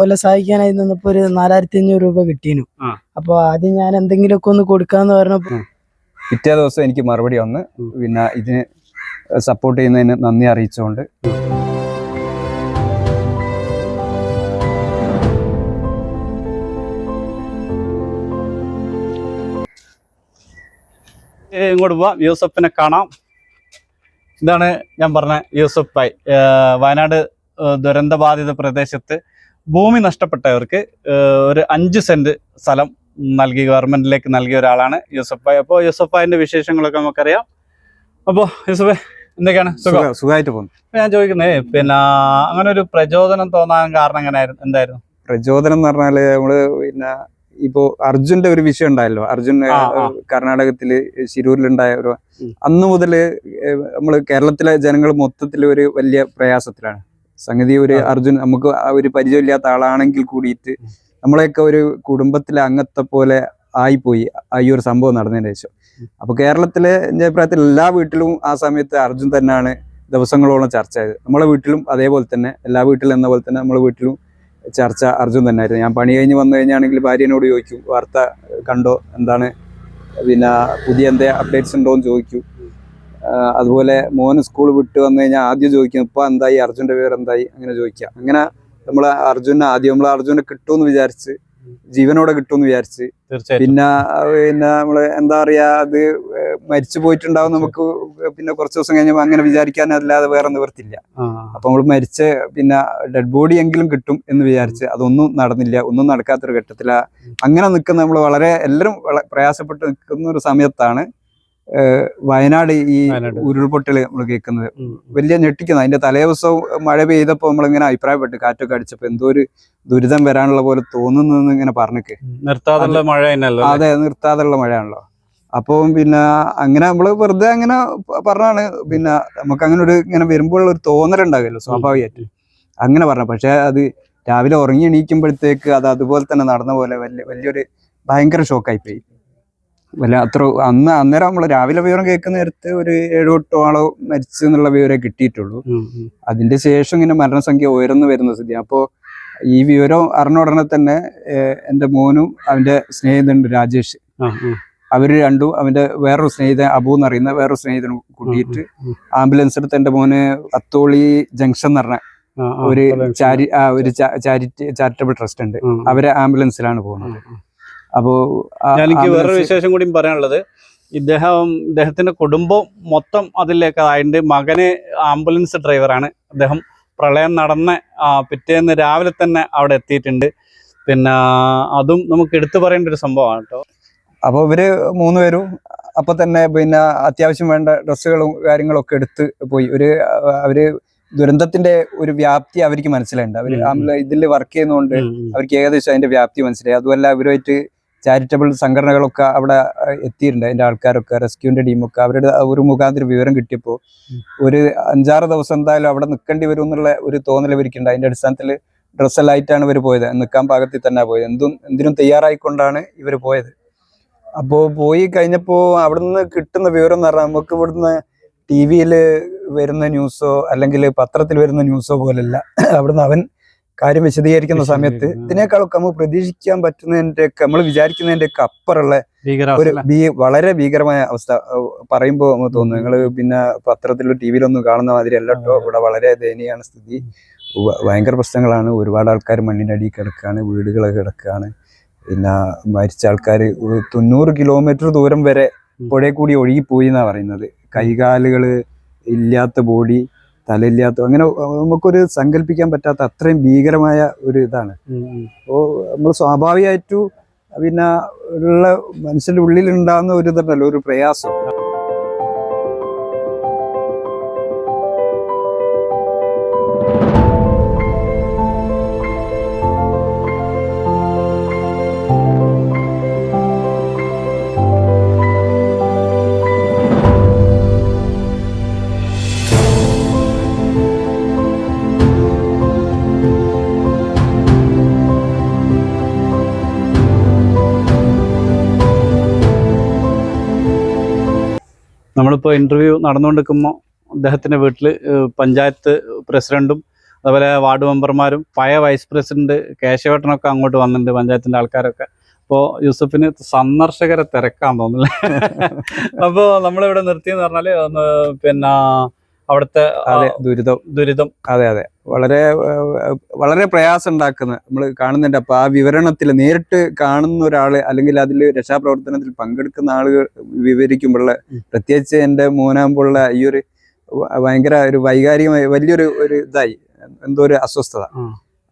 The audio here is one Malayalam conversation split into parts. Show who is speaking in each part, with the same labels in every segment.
Speaker 1: ഓലെ സഹായിക്കാനായി നിന്നപ്പോ ഒരു നാലായിരത്തി അഞ്ഞൂറ് രൂപ കിട്ടീനു. അപ്പൊ ആദ്യം ഞാൻ എന്തെങ്കിലുമൊക്കെ ഒന്ന് കൊടുക്കാന്ന് പറഞ്ഞപ്പോ
Speaker 2: പിറ്റേ ദിവസം എനിക്ക് മറുപടി വന്ന് പിന്നെ ഇതിന് സപ്പോർട്ട് ചെയ്യുന്നതിന് നന്ദി അറിയിച്ചുകൊണ്ട്.
Speaker 3: ഇങ്ങോട്ട് പോവാം. യൂസഫിനെ കാണാം. ഇതാണ് ഞാൻ പറഞ്ഞ യൂസഫ് ഭായ്. വയനാട് ദുരന്തബാധിത പ്രദേശത്ത് ഭൂമി നഷ്ടപ്പെട്ടവർക്ക് ഒരു അഞ്ച് സെന്റ് സ്ഥലം നൽകി ഗവൺമെന്റിലേക്ക് നൽകിയ ഒരാളാണ് യൂസഫ് ഭായ്. അപ്പോൾ യൂസഫ് ഭായിന്റെ വിശേഷങ്ങളൊക്കെ നമുക്കറിയാം. അപ്പോൾ യൂസഫ് എന്തൊക്കെയാണ്? സുഖം?
Speaker 2: സുഖ- സുഖമായിട്ട് പോകുന്നു.
Speaker 3: ഞാൻ ചോദിക്കുന്നേ പിന്നെ അങ്ങനെ ഒരു പ്രചോദനം തോന്നാൻ കാരണം എങ്ങനെയായിരുന്നു എന്തായിരുന്നു?
Speaker 2: പ്രചോദനം എന്ന് പറഞ്ഞാൽ നമ്മൾ പിന്നെ ഇപ്പോ അർജുന്റെ ഒരു വിഷയം ഉണ്ടായല്ലോ. അർജുൻ. കർണാടകത്തിൽ ശിരൂരിലുണ്ടായ ഒരു. അന്ന് മുതൽ നമ്മൾ കേരളത്തിലെ ജനങ്ങൾ മൊത്തത്തിൽ ഒരു വലിയ പ്രയാസത്തിലാണ്. സംഗതി ഒരു അർജുൻ നമുക്ക് ഒരു പരിചയമില്ലാത്ത ആളാണെങ്കിൽ കൂടിയിട്ട്. നമ്മളെയൊക്കെ ഒരു കുടുംബത്തിലെ അംഗത്തെ പോലെ ആയിപ്പോയി. ഈ ഒരു സംഭവം നടന്നതിന് ശേഷം. അപ്പൊ കേരളത്തിലെ എന്റെ അഭിപ്രായത്തിൽ എല്ലാ വീട്ടിലും ആ സമയത്ത് അർജുൻ തന്നെയാണ് ദിവസങ്ങളോളം ചർച്ച ചെയ്തത്. നമ്മളെ വീട്ടിലും അതേപോലെ തന്നെ എല്ലാ വീട്ടിലും എന്ന പോലെ തന്നെ നമ്മളെ വീട്ടിലും ചർച്ച അർജുൻ തന്നെയായിരുന്നു. ഞാൻ പണി കഴിഞ്ഞ് വന്നു കഴിഞ്ഞാണെങ്കിൽ ഭാര്യനോട് ചോദിക്കും വാർത്ത കണ്ടോ? എന്താണ്? പിന്നെ പുതിയ എന്തേ അപ്ഡേറ്റ്സ് ഉണ്ടോ എന്ന് ചോദിക്കും. അതുപോലെ മോന് സ്കൂൾ വിട്ട് വന്നു കഴിഞ്ഞാൽ ആദ്യം ചോദിക്കും ഇപ്പൊ എന്തായി? അർജുന്റെ പേര് എന്തായി അങ്ങനെ ചോദിക്കുക. അങ്ങനെ നമ്മൾ അർജുനെ ആദ്യം നമ്മൾ അർജുനെ കിട്ടുമെന്ന് വിചാരിച്ച് ജീവനോടെ കിട്ടുമെന്ന് വിചാരിച്ച്. പിന്നെ പിന്നെ നമ്മൾ എന്താ പറയാ അത് മരിച്ചു പോയിട്ടുണ്ടാവും നമുക്ക് പിന്നെ കുറച്ച് ദിവസം കഴിഞ്ഞപ്പോൾ അങ്ങനെ വിചാരിക്കാൻ അല്ലാതെ വേറെ നിവർത്തില്ല. അപ്പൊ നമ്മൾ മരിച്ച പിന്നെ ഡെഡ് ബോഡി എങ്കിലും കിട്ടും എന്ന് വിചാരിച്ച് അതൊന്നും നടന്നില്ല ഒന്നും നടക്കാത്തൊരു ഘട്ടത്തില. അങ്ങനെ നിൽക്കുന്ന നമ്മൾ വളരെ എല്ലാവരും പ്രയാസപ്പെട്ട് നിൽക്കുന്ന ഒരു സമയത്താണ് വയനാട് ഈ
Speaker 3: ഉരുൾപൊട്ടൽ
Speaker 2: ഉരുൾപൊട്ടൽ നമ്മൾ കേൾക്കുന്നത് വലിയ ഞെട്ടിക്കുന്നത് അതിന്റെ തലേദിവസവും മഴ പെയ്തപ്പോ നമ്മളിങ്ങനെ അഭിപ്രായപ്പെട്ടു. കാറ്റൊക്കെ അടിച്ചപ്പോ എന്തോ ഒരു ദുരിതം വരാനുള്ള പോലെ തോന്നുന്നു ഇങ്ങനെ പറഞ്ഞിക്ക്.
Speaker 3: നിർത്താതുള്ള മഴ
Speaker 2: അതെ നിർത്താതുള്ള മഴയാണല്ലോ. അപ്പം പിന്നെ അങ്ങനെ നമ്മൾ വെറുതെ അങ്ങനെ പറഞ്ഞാണ്. പിന്നെ നമുക്ക് അങ്ങനെ ഒരു ഇങ്ങനെ വരുമ്പോൾ ഒരു തോന്നലുണ്ടാകുമല്ലോ സ്വാഭാവികമായിട്ട്. അങ്ങനെ പറഞ്ഞു. പക്ഷെ അത് രാവിലെ ഉറങ്ങി എണീക്കുമ്പോഴത്തേക്ക് അത് അതുപോലെ തന്നെ നടന്ന പോലെ വലിയ വലിയൊരു ഭയങ്കര ഷോക്കായി പോയി വല്ല അത്ര അന്ന് അന്നേരം നമ്മൾ രാവിലെ വിവരം കേൾക്കുന്ന നേരത്ത് ഒരു ഏഴു എട്ടോ ആളോ മരിച്ചു എന്നുള്ള വിവരം കിട്ടിയിട്ടുള്ളൂ. അതിന്റെ ശേഷം ഇങ്ങനെ മരണസംഖ്യ ഉയർന്നു വരുന്ന സ്ഥിതി അപ്പോൾ ഈ വിവരം അറിഞ്ഞ ഉടനെ തന്നെ എന്റെ എന്റെ മോനും അവന്റെ സ്നേഹിതനുണ്ട് രാജേഷ്. അവർ രണ്ടും അവന്റെ വേറൊരു സ്നേഹിതൻ അബു എന്ന് അറിയുന്ന വേറൊരു സ്നേഹിതനും കൂട്ടിയിട്ട് ആംബുലൻസ് എടുത്ത് എന്റെ മോന് അത്തോളി ജംഗ്ഷൻ എന്ന് പറഞ്ഞ. ഒരു ചാരി ഒരു ചാരിറ്റി ചാരിറ്റബിൾ ട്രസ്റ്റ് ഉണ്ട്. അവരെ ആംബുലൻസിലാണ് പോകുന്നത് അപ്പോ
Speaker 3: എനിക്ക് വേറൊരു വിശേഷം കൂടി പറയാനുള്ളത്. ഇദ്ദേഹം ഇദ്ദേഹത്തിന്റെ കുടുംബം മൊത്തം അതിലേക്ക് അതിന്റെ മകന് ആംബുലൻസ് ഡ്രൈവറാണ്. അദ്ദേഹം പ്രളയം നടന്ന പിറ്റേന്ന് രാവിലെ തന്നെ അവിടെ എത്തിയിട്ടുണ്ട്. പിന്നെ അതും നമുക്ക് എടുത്തു പറയേണ്ട ഒരു സംഭവമാണ് കേട്ടോ.
Speaker 2: അപ്പോൾ ഇവർ മൂന്നുപേരും അപ്പൊ തന്നെ പിന്നെ അത്യാവശ്യം വേണ്ട ഡ്രസ്സുകളും കാര്യങ്ങളും ഒക്കെ എടുത്ത് പോയി. ഒരു അവർ ദുരന്തത്തിന്റെ ഒരു വ്യാപ്തി അവർക്ക് മനസ്സിലായിട്ടുണ്ട്.
Speaker 3: ഉം.
Speaker 2: ഇതിൽ വർക്ക് ചെയ്യുന്നതുകൊണ്ട് അവർക്ക് ഏകദേശം അതിന്റെ വ്യാപ്തി മനസ്സിലായി. അതുമല്ല അവരുമായിട്ട് ചാരിറ്റബിൾ സംഘടനകളൊക്കെ അവിടെ എത്തിയിട്ടുണ്ട്. അതിന്റെ ആൾക്കാരൊക്കെ റെസ്ക്യൂവിന്റെ ടീമൊക്കെ അവരുടെ ഒരു മുഖാന്തരം വിവരം കിട്ടിയപ്പോൾ ഒരു അഞ്ചാറ് ദിവസം എന്തായാലും അവിടെ നിൽക്കേണ്ടി വരും എന്നുള്ള ഒരു തോന്നൽ ഇവർക്കുണ്ട് അതിന്റെ അടിസ്ഥാനത്തിൽ ഡ്രസ്സെല്ലായിട്ടാണ് ഇവർ പോയത്. നിൽക്കാൻ പാകത്തിൽ തന്നെ പോയത്. എന്തും എന്തിനും തയ്യാറായിക്കൊണ്ടാണ് ഇവർ പോയത്. അപ്പോൾ പോയി കഴിഞ്ഞപ്പോൾ അവിടുന്ന് കിട്ടുന്ന വിവരം എന്ന് പറഞ്ഞാൽ നമുക്ക് ഇവിടുന്ന് ടി വിയിൽ വരുന്ന ന്യൂസോ അല്ലെങ്കിൽ പത്രത്തിൽ വരുന്ന ന്യൂസോ പോലല്ല. അവിടുന്ന് അവൻ കാര്യം വിശദീകരിക്കുന്ന സമയത്ത്. ഇതിനേക്കാളൊക്കെ നമുക്ക് പ്രതീക്ഷിക്കാൻ പറ്റുന്നതിന്റെ നമ്മൾ വിചാരിക്കുന്നതിന്റെ ഒക്കെ അപ്പുറമുള്ള ഒരു ഭീ വളരെ ഭീകരമായ അവസ്ഥ പറയുമ്പോൾ നമുക്ക് തോന്നുന്നു നിങ്ങൾ പിന്നെ പത്രത്തിലും ടി വിയിലൊന്നും കാണുന്ന മാതിരി അല്ല കേട്ടോ. ഇവിടെ വളരെ ദയനീയമാണ് സ്ഥിതി. ഭയങ്കര പ്രശ്നങ്ങളാണ്. ഒരുപാട് ആൾക്കാർ മണ്ണിന്റെ അടിയിൽ കിടക്കുകയാണ് വീടുകളൊക്കെ കിടക്കുകയാണ് പിന്നെ മരിച്ച ആൾക്കാർ തൊണ്ണൂറ് കിലോമീറ്റർ ദൂരം വരെ. പുഴയിൽ കൂടി ഒഴുകിപ്പോയി എന്നാണ് പറയുന്നത്. കൈകാലുകൾ ഇല്ലാത്ത ബോഡി തലയില്ലാത്ത അങ്ങനെ നമുക്കൊരു സങ്കല്പിക്കാൻ പറ്റാത്ത അത്രയും ഭീകരമായ ഒരു ഇതാണ്. അപ്പോൾ നമ്മൾ സ്വാഭാവികമായിട്ടും പിന്നെ ഉള്ള മനുഷ്യന്റെ ഉള്ളിൽ ഉണ്ടാകുന്ന ഒരു ഇതുണ്ടല്ലോ ഒരു പ്രയാസം
Speaker 3: നമ്മളിപ്പോൾ ഇന്റർവ്യൂ നടന്നുകൊണ്ടിരിക്കുമ്പോൾ അദ്ദേഹത്തിന്റെ വീട്ടിൽ പഞ്ചായത്ത് പ്രസിഡന്റും അതുപോലെ വാർഡ് മെമ്പർമാരും പഴയ വൈസ് പ്രസിഡന്റ് കേശവേട്ടനൊക്കെ അങ്ങോട്ട് വന്നിട്ടുണ്ട് പഞ്ചായത്തിന്റെ ആൾക്കാരൊക്കെ. അപ്പോൾ യൂസഫിന് സന്ദർശകരെ തിരക്കാൻ തോന്നുന്നില്ല. അപ്പോൾ നമ്മളിവിടെ നിർത്തിയെന്ന് പറഞ്ഞാൽ ഒന്ന് പിന്നെ അവിടുത്തെ
Speaker 2: ദുരിതം.
Speaker 3: ദുരിതം.
Speaker 2: അതെ അതെ. വളരെ വളരെ പ്രയാസം ഉണ്ടാക്കുന്ന നമ്മൾ കാണുന്നുണ്ട്. അപ്പൊ ആ വിവരണത്തിൽ നേരിട്ട് കാണുന്ന ഒരാൾ അല്ലെങ്കിൽ അതിൽ രക്ഷാപ്രവർത്തനത്തിൽ പങ്കെടുക്കുന്ന ആളുകൾ വിവരിക്കുമ്പോഴുള്ള പ്രത്യേകിച്ച് എന്റെ മോനാകുമ്പോഴുള്ള ഈ ഒരു ഭയങ്കര ഒരു വൈകാരികമായി വലിയൊരു ഒരു ഇതായി. എന്തോ ഒരു അസ്വസ്ഥത.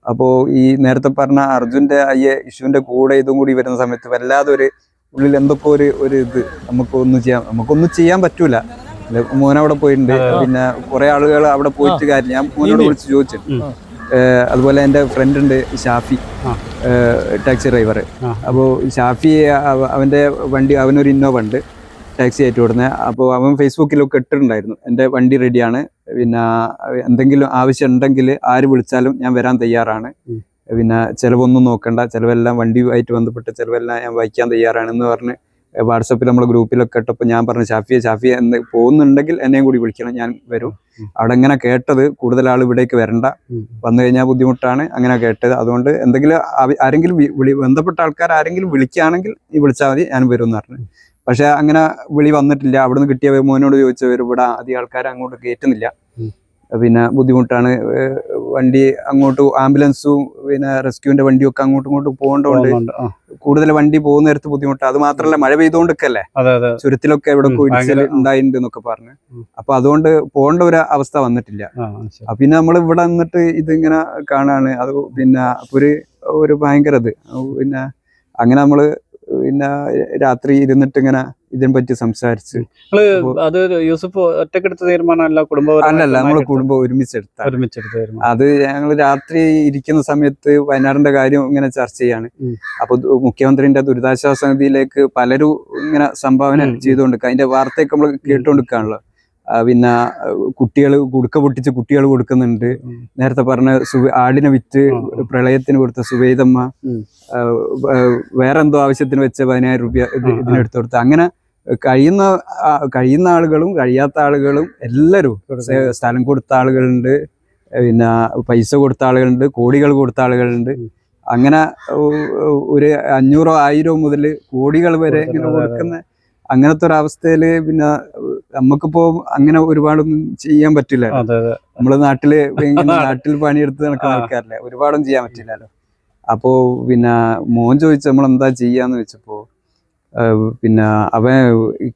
Speaker 2: അപ്പോ ഈ നേരത്തെ പറഞ്ഞ അർജുന്റെ അയ്യ ഇഷുവിന്റെ കൂടെ ഇതും കൂടി വരുന്ന സമയത്ത് വല്ലാതെ ഒരു ഉള്ളിൽ എന്തൊക്കെ ഒരു ഒരു ഇത് നമുക്കൊന്നും ചെയ്യാൻ നമുക്കൊന്നും ചെയ്യാൻ പറ്റൂല. മോൻ അവിടെ പോയിട്ടുണ്ട്. പിന്നെ കുറെ ആളുകൾ അവിടെ പോയിട്ട് കാര്യം ഞാൻ മോനോട് വിളിച്ച് ചോദിച്ചു അതുപോലെ എന്റെ ഫ്രണ്ട് ഉണ്ട് ഷാഫി. Taxi driver. അപ്പോൾ ഷാഫി അവന്റെ അവന്റെ വണ്ടി അവനൊരു ഇന്നോവ ഉണ്ട്. ടാക്സി ആയിട്ട് വിടുന്നത് അപ്പോൾ അവൻ ഫേസ്ബുക്കിലൊക്കെ ഇട്ടിട്ടുണ്ടായിരുന്നു. എന്റെ വണ്ടി റെഡിയാണ് പിന്നെ എന്തെങ്കിലും ആവശ്യം ഉണ്ടെങ്കിൽ ആര് വിളിച്ചാലും ഞാൻ വരാൻ തയ്യാറാണ്. പിന്നെ ചിലവൊന്നും നോക്കണ്ട. ചിലവെല്ലാം വണ്ടിയുമായിട്ട് ബന്ധപ്പെട്ട് ചിലവെല്ലാം ഞാൻ വഹിക്കാൻ തയ്യാറാണ് എന്ന് പറഞ്ഞ് വാട്സപ്പിൽ നമ്മളെ ഗ്രൂപ്പിലൊക്കെ ഇട്ടപ്പോൾ ഞാൻ പറഞ്ഞു ഷാഫിയെ ഷാഫിയെ എന്ന് പോകുന്നുണ്ടെങ്കിൽ എന്നെയും കൂടി വിളിക്കണം ഞാൻ വരും. അവിടെ ഇങ്ങനെ കേട്ടത് കൂടുതൽ ആൾ ഇവിടേക്ക് വരണ്ട. വന്നു കഴിഞ്ഞാൽ ബുദ്ധിമുട്ടാണ് അങ്ങനെ കേട്ടത് അതുകൊണ്ട് എന്തെങ്കിലും ആരെങ്കിലും വിളി ബന്ധപ്പെട്ട ആൾക്കാർ ആരെങ്കിലും വിളിക്കുകയാണെങ്കിൽ നീ വിളിച്ചാൽ മതി ഞാൻ വരും എന്ന് പറഞ്ഞു പക്ഷെ അങ്ങനെ വിളി വന്നിട്ടില്ല അവിടുന്ന് കിട്ടിയ മോനോട് ചോദിച്ചവർ ഇവിടെ അധികം ആൾക്കാർ അങ്ങോട്ട് കയറ്റുന്നില്ല. പിന്നെ ബുദ്ധിമുട്ടാണ്. വണ്ടി അങ്ങോട്ട് ആംബുലൻസും പിന്നെ റെസ്ക്യൂവിന്റെ വണ്ടിയും ഒക്കെ അങ്ങോട്ടും ഇങ്ങോട്ടും പോകേണ്ടതുകൊണ്ട്. കൂടുതൽ വണ്ടി പോകുന്ന നേരത്ത് ബുദ്ധിമുട്ടാണ് അത് മാത്രമല്ല മഴ പെയ്തുകൊണ്ടിരിക്കല്ലേ? ചുരത്തിലൊക്കെ എവിടെ ഉണ്ടായിട്ടുണ്ട് എന്നൊക്കെ പറഞ്ഞു. അപ്പൊ അതുകൊണ്ട് പോകേണ്ട ഒരു അവസ്ഥ വന്നിട്ടില്ല. പിന്നെ നമ്മൾ ഇവിടെ നിന്നിട്ട് ഇതിങ്ങനെ കാണാണ്. അത് പിന്നെ ഒരു ഒരു ഭയങ്കര ഇത്. പിന്നെ അങ്ങനെ നമ്മൾ പിന്നെ രാത്രി ഇരുന്നിട്ട് ഇങ്ങനെ ഇതിനെ പറ്റി സംസാരിച്ച്.
Speaker 3: അത് യൂസഫ് ഒറ്റക്കെടുത്ത തീരുമാനമല്ല കുടുംബം
Speaker 2: അല്ലല്ല
Speaker 3: നമ്മൾ
Speaker 2: കുടുംബം ഒരുമിച്ചെടുത്ത.
Speaker 3: ഒരുമിച്ചെടുത്ത
Speaker 2: അത് ഞങ്ങൾ രാത്രി ഇരിക്കുന്ന സമയത്ത് വയനാടിന്റെ കാര്യം ഇങ്ങനെ ചർച്ച ചെയ്യാണ്. അപ്പൊ മുഖ്യമന്ത്രിന്റെ ദുരിതാശ്വാസ നിധിയിലേക്ക് പലരും ഇങ്ങനെ സംഭാവന. ചെയ്തുകൊണ്ടിരിക്കുക അതിന്റെ വാർത്തയൊക്കെ നമ്മൾ കേട്ടുകൊണ്ടിരിക്കുകയാണല്ലോ പിന്നെ കുട്ടികൾ കുടുക്ക പൊട്ടിച്ച് കുട്ടികൾ കൊടുക്കുന്നുണ്ട്. നേരത്തെ പറഞ്ഞ സു ആടിനെ വിറ്റ്. പ്രളയത്തിന് കൊടുത്ത സുവേദമ്മ വേറെന്തോ ആവശ്യത്തിന് വെച്ച പതിനായിരം രൂപ. ഇതിനെടുത്ത് കൊടുത്ത്. അങ്ങനെ കഴിയുന്ന കഴിയുന്ന ആളുകളും കഴിയാത്ത ആളുകളും എല്ലാവരും സ്ഥലം കൊടുത്ത ആളുകളുണ്ട്. പിന്നെ പൈസ കൊടുത്ത ആളുകളുണ്ട് കോടികൾ കൊടുത്ത ആളുകളുണ്ട്. അങ്ങനെ ഒരു അഞ്ഞൂറോ ആയിരോ മുതൽ കോടികൾ വരെ ഇങ്ങനെ കൊടുക്കുന്ന അങ്ങനത്തെ ഒരു അവസ്ഥയിൽ പിന്നെ നമുക്കിപ്പോ അങ്ങനെ ഒരുപാടൊന്നും ചെയ്യാൻ പറ്റില്ല. നമ്മൾ നാട്ടിൽ നാട്ടിൽ പണിയെടുത്ത് നടക്കുന്ന. ആൾക്കാരല്ലേ ഒരുപാടൊന്നും ചെയ്യാൻ പറ്റില്ലല്ലോ. അപ്പോ പിന്നെ മോൻ ചോദിച്ചു നമ്മൾ എന്താ ചെയ്യാന്ന് വെച്ചപ്പോ പിന്നെ അവൻ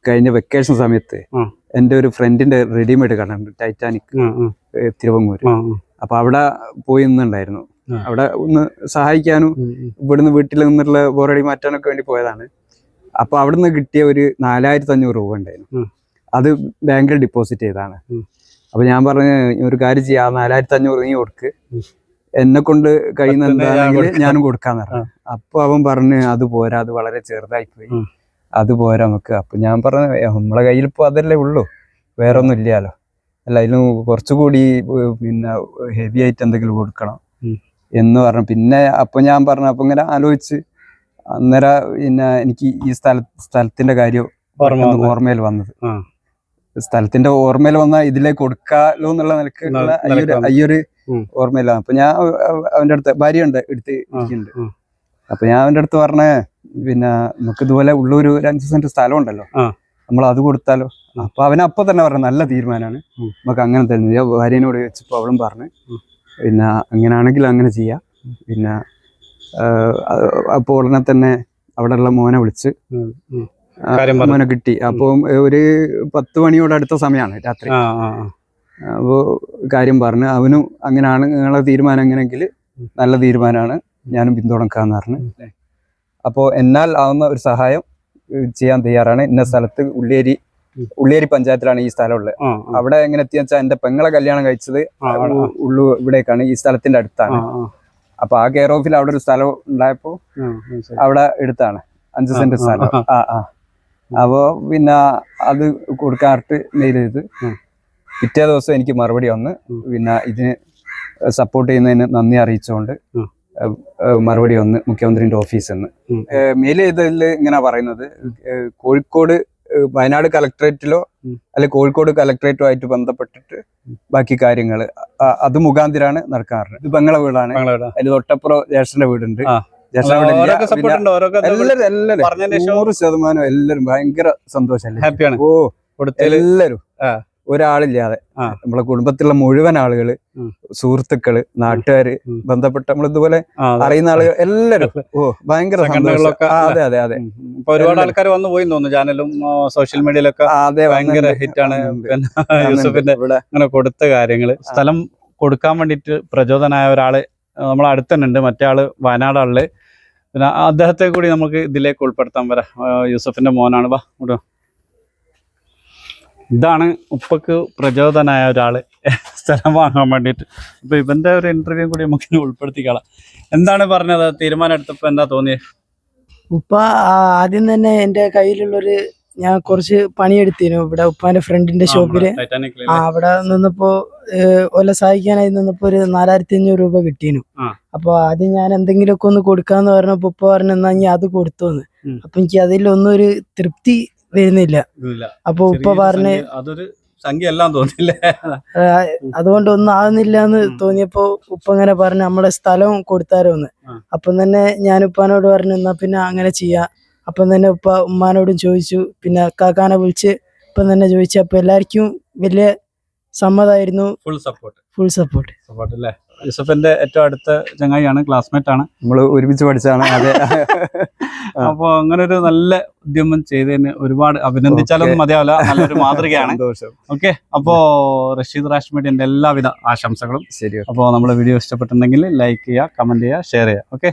Speaker 2: കഴിഞ്ഞ വെക്കേഷൻ സമയത്ത്
Speaker 3: എന്റെ
Speaker 2: എന്റെ ഒരു ഫ്രണ്ടിന്റെ റെഡിമെയ്ഡ് കട ഉണ്ട് ടൈറ്റാനിക് തിരുവങ്ങൂര്. അപ്പൊ അവിടെ പോയി നിന്നുണ്ടായിരുന്നു. അവിടെ ഒന്ന് സഹായിക്കാനും. ഇവിടുന്ന് വീട്ടിൽ നിന്നുള്ള ബോറടി മാറ്റാനൊക്കെ വേണ്ടി പോയതാണ്. അപ്പൊ അവിടുന്ന് കിട്ടിയ ഒരു നാലായിരത്തി അഞ്ഞൂറ് രൂപ ഉണ്ടായിരുന്നു. അത് ബാങ്കിൽ ഡിപ്പോസിറ്റ് ചെയ്താണ്. അപ്പൊ ഞാൻ പറഞ്ഞു ഒരു കാര്യം ചെയ്യാം നാലായിരത്തി അഞ്ഞൂറ് നീ കൊടുക്ക്. എന്നെ കൊണ്ട് കഴിയുന്ന എന്താണെങ്കിൽ ഞാനും കൊടുക്കാൻ പറഞ്ഞു. അപ്പൊ അവൻ പറഞ്ഞു അത് പോരാ അത് വളരെ ചെറുതായി പോയി. അത് പോരാ നമുക്ക്. അപ്പൊ ഞാൻ പറഞ്ഞു "ഏ, നമ്മളെ കയ്യിൽ ഇപ്പൊ അതല്ലേ ഉള്ളൂ. വേറെ ഒന്നും ഇല്ലല്ലോ. അല്ല അതിലും കുറച്ചുകൂടി പിന്നെ ഹെവി ആയിട്ട് എന്തെങ്കിലും കൊടുക്കണം. എന്ന് പറഞ്ഞു. പിന്നെ അപ്പൊ ഞാൻ പറഞ്ഞു അപ്പൊ ഇങ്ങനെ ആലോചിച്ച് അന്നേരം പിന്നെ എനിക്ക് ഈ സ്ഥല സ്ഥലത്തിന്റെ കാര്യം. ഓർമ്മയിൽ വന്നത്. സ്ഥലത്തിന്റെ ഓർമ്മയിൽ വന്ന ഇതിലേക്ക് കൊടുക്കാലോ എന്നുള്ള നിലയ്ക്ക്
Speaker 3: അയ്യൊരു
Speaker 2: ഉള്ള. ഓർമ്മയിലാണ്. അപ്പൊ ഞാൻ അവ- അവ- അവന്റെ അടുത്ത് ഭാര്യ ഉണ്ട് എടുത്ത് ഇരിക്കുന്നുണ്ട്. അപ്പൊ ഞാൻ അവന്റെ അടുത്ത് പറഞ്ഞേ പിന്നെ നമുക്ക് ഇതുപോലെ ഉള്ളൊരു ഒരു അഞ്ച് സെന്റ് സ്ഥലം ഉണ്ടല്ലോ. നമ്മൾ അത് കൊടുത്താലോ? അപ്പൊ അവൻ അപ്പൊ തന്നെ പറഞ്ഞു നല്ല തീരുമാനമാണ്. നമുക്ക് അങ്ങനെ തന്നെ ഞാൻ ഭാര്യനോട് വെച്ചപ്പോ അവളും പറഞ്ഞു
Speaker 3: പിന്നെ
Speaker 2: പിന്നെ അങ്ങനെയാണെങ്കിൽ അങ്ങനെ ചെയ്യാം. പിന്നെ അപ്പോൾ ഉടനെ തന്നെ അവിടെയുള്ള മോനെ വിളിച്ച് മോനെ കിട്ടി. അപ്പം ഒരു പത്ത് മണിയോട് അടുത്ത സമയമാണ് രാത്രി. അപ്പോൾ കാര്യം പറഞ്ഞു അവനും അങ്ങനെയാണ് നിങ്ങളെ തീരുമാനം എങ്ങനെയെങ്കിൽ നല്ല തീരുമാനമാണ് ഞാനും പിന്തുണക്കാന്ന് പറഞ്ഞു. അപ്പോൾ എന്നാൽ ആവുന്ന ഒരു സഹായം ചെയ്യാൻ തയ്യാറാണ്. ഇന്ന സ്ഥലത്ത് ഉള്ളേരി
Speaker 3: ഉള്ളേരി
Speaker 2: ഉള്ളിയേരി പഞ്ചായത്തിലാണ് ഈ സ്ഥലമുള്ളത്. അവിടെ എങ്ങനെ എത്തിയെന്ന് വെച്ചാൽ എന്റെ പെങ്ങളെ കല്യാണം കഴിച്ചത് ഉള്ളു ഇവിടേക്കാണ് ഈ സ്ഥലത്തിന്റെ അടുത്താണ്. അപ്പൊ ആ കെയർ ഓഫിൽ അവിടെ ഒരു സ്ഥലം
Speaker 3: ശരി.
Speaker 2: അവിടെ എടുത്താണ്. അഞ്ച് സെന്റ് സ്ഥലം.
Speaker 3: ആ.
Speaker 2: ആ. ആ അപ്പോ പിന്നെ അത് കൊടുക്കാറിട്ട് മെയിൽ ചെയ്ത് പിറ്റേ ദിവസം എനിക്ക് മറുപടി വന്ന് പിന്നെ ഇതിന് സപ്പോർട്ട് ചെയ്യുന്നതിന് നന്ദി അറിയിച്ചുകൊണ്ട് മറുപടി വന്ന് മുഖ്യമന്ത്രിന്റെ ഓഫീസിൽ നിന്ന്. മെയിൽ ചെയ്തതിൽ ഇങ്ങനെ പറയുന്നത് കോഴിക്കോട് വയനാട് കലക്ടറേറ്റിലോ. അല്ലെ കോഴിക്കോട് കലക്ടറേറ്റോ ആയിട്ട് ബന്ധപ്പെട്ടിട്ട് ബാക്കി കാര്യങ്ങൾ അത് മുഖാന്തിരാണ് നടക്കാറ് ഇത് പെങ്ങളെ വീടാണ്. അതിന് തൊട്ടപ്പുറം ജ്യേഷ്ഠന്റെ വീടുണ്ട്. നൂറ് ശതമാനം എല്ലാരും ഭയങ്കര സന്തോഷല്ലേ?
Speaker 3: ഹാപ്പിയാണ്
Speaker 2: ഓ എല്ലാരും. ഒരാളില്ലാതെ. നമ്മളെ കുടുംബത്തിലുള്ള മുഴുവൻ
Speaker 3: ആളുകൾ.
Speaker 2: സുഹൃത്തുക്കൾ നാട്ടുകാര്. ബന്ധപ്പെട്ട നമ്മൾ ഇതുപോലെ. അറിയുന്ന ആളുകൾ എല്ലാരും. ഓ ഭയങ്കര അതെ അതെ അതെ.
Speaker 3: ഒരുപാട്. ആൾക്കാർ വന്നു പോയി തോന്നുന്നു. ചാനലും സോഷ്യൽ മീഡിയയിലൊക്കെ
Speaker 2: അതെ
Speaker 3: ഭയങ്കര. ഹിറ്റാണ്. യൂസഫിന്റെ അങ്ങനെ കൊടുത്ത കാര്യങ്ങൾ. സ്ഥലം കൊടുക്കാൻ വേണ്ടിട്ട് പ്രചോദനായ ഒരാൾ നമ്മളെ അടുത്ത് ഉണ്ട്. മറ്റേ ആൾ വയനാടാളിൽ പിന്നെ അദ്ദേഹത്തെ കൂടി നമുക്ക് ഇതിലേക്ക് ഉൾപ്പെടുത്താൻ വരാം. യൂസഫിന്റെ മോനാണ്. വാ ഇതാണ് ഉപ്പക്ക് പ്രചോദനായ ഒരാൾ. സ്ഥലം വാങ്ങാൻ വേണ്ടിയിട്ട്. അപ്പൊ ഇവന്റെ ഒരു ഇന്റർവ്യൂ കൂടി നമുക്ക് ഉൾപ്പെടുത്തി ഉൾപ്പെടുത്തിക്കളാം എന്താണ് പറഞ്ഞത്? തീരുമാനം എടുത്തപ്പോ എന്താ തോന്നിയത്
Speaker 1: ഉപ്പ ആദ്യം തന്നെ എന്റെ കയ്യിലുള്ളൊരു ഞാൻ കുറച്ച് പണിയെടുത്തിരുന്നു. ഇവിടെ ഉപ്പാന്റെ ഫ്രണ്ടിന്റെ
Speaker 3: ഷോപ്പിൽ
Speaker 1: ആ അവിടെ നിന്നപ്പോ ഒല സഹായിക്കാനായി നിന്നപ്പോ ഒരു നാലായിരത്തി അഞ്ഞൂറ് രൂപ
Speaker 3: കിട്ടിയിരുന്നു.
Speaker 1: അപ്പൊ ആദ്യം ഞാൻ എന്തെങ്കിലുമൊക്കെ ഒന്ന് കൊടുക്കാന്ന് പറഞ്ഞപ്പോ ഉപ്പ പറഞ്ഞു എന്നാ ഞാൻ അത് കൊടുത്തോന്ന്. അപ്പൊ എനിക്ക് അതിലൊന്നും ഒരു തൃപ്തി വരുന്നില്ല. അപ്പൊ ഉപ്പ പറഞ്ഞ്
Speaker 3: സംഖ്യ എല്ലാം തോന്നില്ലേ
Speaker 1: അതുകൊണ്ട് ഒന്നും ആകുന്നില്ല എന്ന് തോന്നിയപ്പോ ഉപ്പ ഇങ്ങനെ പറഞ്ഞു നമ്മളെ സ്ഥലം
Speaker 3: കൊടുത്താലോന്ന്
Speaker 1: അപ്പം തന്നെ ഞാൻ ഉപ്പാനോട് പറഞ്ഞു എന്നാ പിന്നെ അങ്ങനെ ചെയ്യാം. അപ്പം തന്നെ ഉപ്പ ഉമ്മാനോടും ചോദിച്ചു. പിന്നെ കാക്കാനെ വിളിച്ച് ഇപ്പം തന്നെ ചോദിച്ചു. അപ്പൊ എല്ലാവർക്കും വലിയ സമ്മതമായിരുന്നു.
Speaker 3: Full support
Speaker 1: full support
Speaker 3: support അല്ലേ? യൂസഫിന്റെ ഏറ്റവും അടുത്ത ചങ്ങായിയാണ് ക്ലാസ്മേറ്റ് ആണ്.
Speaker 2: നമ്മൾ ഒരുമിച്ച് പഠിച്ചാണ് അതെ. അപ്പോൾ
Speaker 3: അപ്പൊ അങ്ങനെ ഒരു നല്ല ഉദ്യമം ചെയ്തതിന് ഒരുപാട് അഭിനന്ദിച്ചാലൊന്നും മതിയാവില്ല. നല്ലൊരു മാതൃകയാണ്. ഓക്കെ. അപ്പോ റഷീദ് റാഷ് മീഡിയന്റെ എല്ലാവിധ ആശംസകളും.
Speaker 2: ശരി
Speaker 3: അപ്പോൾ നമ്മുടെ വീഡിയോ ഇഷ്ടപ്പെട്ടിട്ടുണ്ടെങ്കിൽ ലൈക്ക് ചെയ്യുക കമന്റ് ചെയ്യുക ഷെയർ ചെയ്യുക. ഓക്കെ.